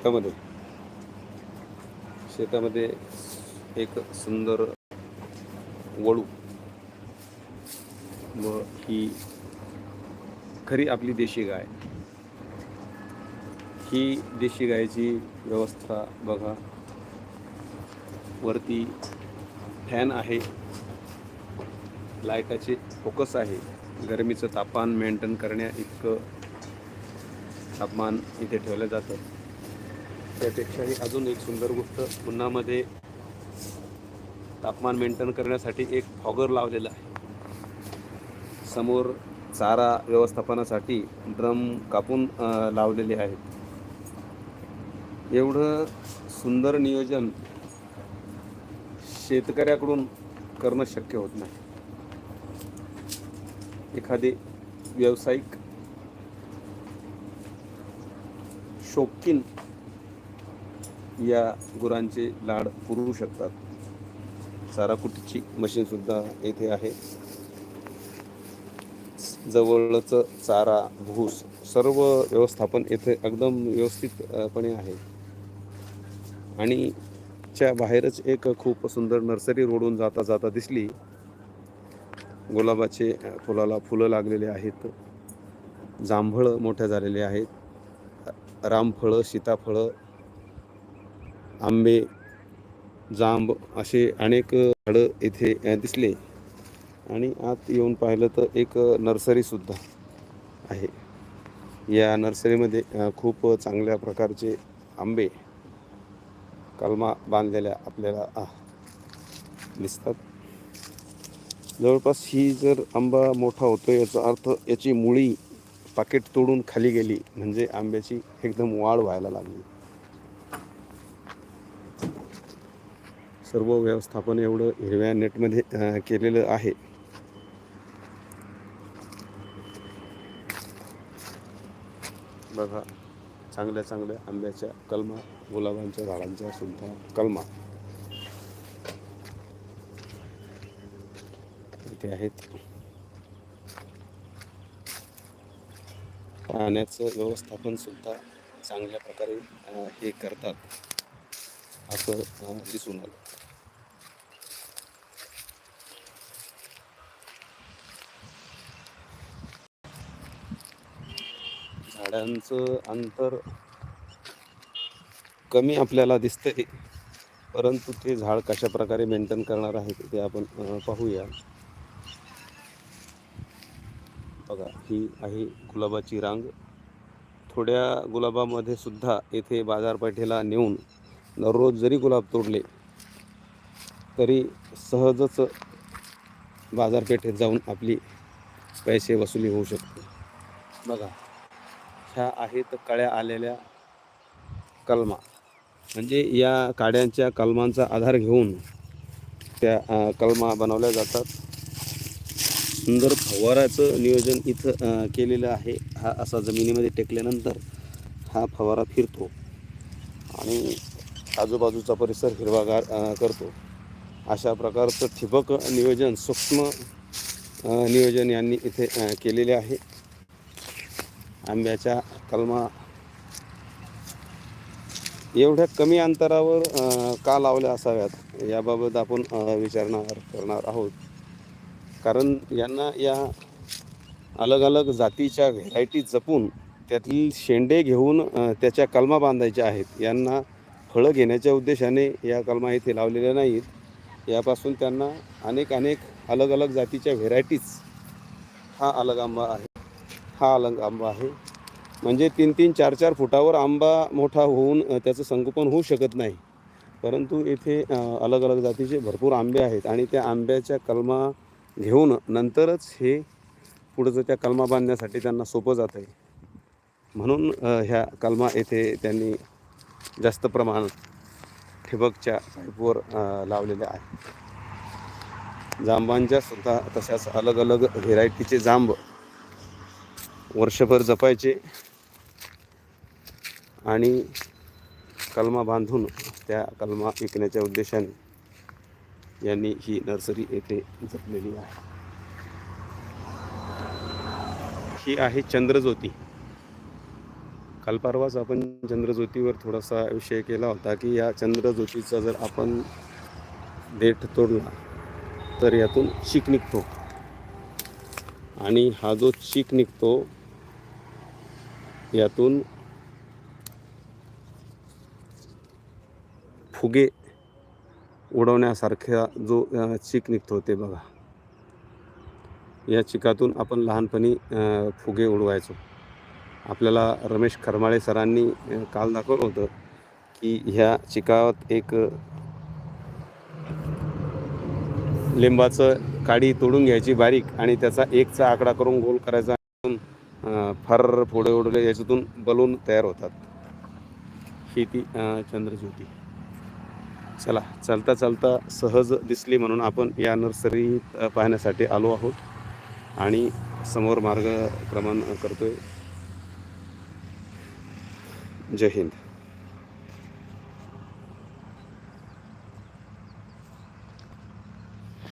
शेतामध्ये. शेतामध्ये एक सुंदर वळू. व ही खरी आपली देशी गाय. ही देशी गायची व्यवस्था बघा. वरती फॅन आहे. लायकाचे फोकस आहे. गरमीचं तापमान मेंटेन करण्या इतकं तापमान इथे ठेवलं जातं. त्यापेक्षाही अजून एक सुंदर गोष्ट उन्हामध्ये तापमान मेंटेन करण्यासाठी एक फॉगर लावलेला आहे. समोर चारा व्यवस्थापनासाठी ड्रम कापून लावलेले आहेत. एवढं सुंदर नियोजन शेतकऱ्याकडून करणं शक्य होत नाही. एखादे व्यावसायिक शौकीन या गुरांचे लाड पुरवू शकतात. साराकुटीची मशीनसुद्धा येथे आहे. जवळच चारा भूस सर्व व्यवस्थापन येथे एकदम व्यवस्थितपणे आहे. आणि च्या बाहेरच एक खूप सुंदर नर्सरी रोडून जाता जाता दिसली. गुलाबाचे फुलाला फुलं लागलेले आहेत. जांभळं मोठ्या झालेले आहेत. रामफळं सीताफळं आंबे जांब असे अनेक झाडं येथे दिसले. आणि आत येऊन पाहिलं तर एक नर्सरीसुद्धा आहे. या नर्सरीमध्ये खूप चांगल्या प्रकारचे आंबे कलमा बांधलेल्या आपल्याला दिसतात. जवळपास ही जर आंबा मोठा होतो याचा अर्थ याची मुळी पाकिट तोडून खाली गेली म्हणजे आंब्याची एकदम वाढ व्हायला लागली. सर्व व्यवस्थापन एवढं हिरव्या नेटमध्ये केलेलं आहे. बघा चांगल्या चांगल्या आंब्याच्या कलमा गुलाबांच्या झाडांच्या सुद्धा कलमा. इथे आहेत. पाण्याचं व्यवस्थापन सुद्धा चांगल्या प्रकारे हे करतात. असं दिसून आलं. झाडांचं अंतर कमी आपल्याला दिसतंय. परंतु ते झाड कशा प्रकारे मेंटेन करणार आहे ते आपण पाहूया. बघा ही आहे गुलाबाची रांग. थोड्या गुलाबामध्ये सुद्धा येथे बाजारपेठेला नेऊन दररोज जरी गुलाब तोडले तरी सहजच बाजारपेठेत जाऊन आपली पैसे वसुली होऊ शकते. बघा ह्या आहेत कळ्या आलेल्या कलमा. म्हणजे या काड्यांच्या कलमांचा आधार घेऊन त्या कलमा बनवल्या जातात. सुंदर फवाराचं नियोजन इथं केलेलं आहे. हा असा जमिनीमध्ये टेकल्यानंतर हा फवारा फिरतो आणि आजूबाजूचा परिसर हिरवागार करतो. अशा प्रकारचं ठिबक नियोजन सूक्ष्म नियोजन यांनी इथे केलेले आहे. आंब्याच्या कलमा. एवढ्या कमी अंतरावर का लावल्या असाव्यात? याबाबत आपण विचारणार करणार आहोत. कारण यांना या अलग अलग जातीच्या व्हेरायटी जपून त्यातील शेंडे घेऊन त्याच्या कलमा बांधायच्या आहेत. यांना फळं घेण्याच्या उद्देशाने या कलमा इथे लावलेल्या नाहीत. यापासून त्यांना अनेक अनेक अलग अलग जातीच्या व्हेरायटीज हा अलग आंबा आहे. हा अलंग आंबा आहे. म्हणजे तीन तीन चार चार फुटावर आंबा मोठा होऊन त्याचं संगोपन होऊ शकत नाही. परंतु येथे अलग अलग जातीचे भरपूर आंबे आहेत आणि त्या आंब्याच्या कलमा घेऊन नंतरच हे पुढचं त्या कलमा बांधण्यासाठी त्यांना सोपं जात आहे. म्हणून ह्या कलमा येथे त्यांनी जास्त प्रमाणात ठिबकच्या पाईपवर लावलेल्या आहेत. जांबांच्या सुद्धा तशाच अलग अलग व्हेरायटीचे जांब वर्षभर जपायचे. आणि कलमा बांधून त्या कलमा विकण्याच्या उद्देशाने यांनी ही नर्सरी येथे जपलेली आहे. ही आहे चंद्रज्योती. काल परवाच आपण चंद्रज्योतीवर थोडासा विषय केला होता की या चंद्रज्योतीचा जर आपण देठ तोडला तर यातून चीक निघतो. आणि हा जो चीक निघतो यातून फुगे उडवण्यासारखा जो चीक निघतो ते बघा. या चिकातून आपण लहानपणी फुगे उडवायचो. आपल्याला रमेश खरमाळे सरांनी काल दाखवलं होतं की ह्या चिकात एक लिंबाचं काडी तोडून घ्यायची बारीक आणि त्याचा एकचा आकडा करून गोल करायचा. फार फोडे उडले याच्यातून बलून तयार होतात. ही ती चंद्रज्योती. चला चालता चालता सहज दिसली म्हणून आपण या नर्सरी पाहण्यासाठी आलो आहोत. आणि समोर मार्गक्रमण करतोय. जय हिंद.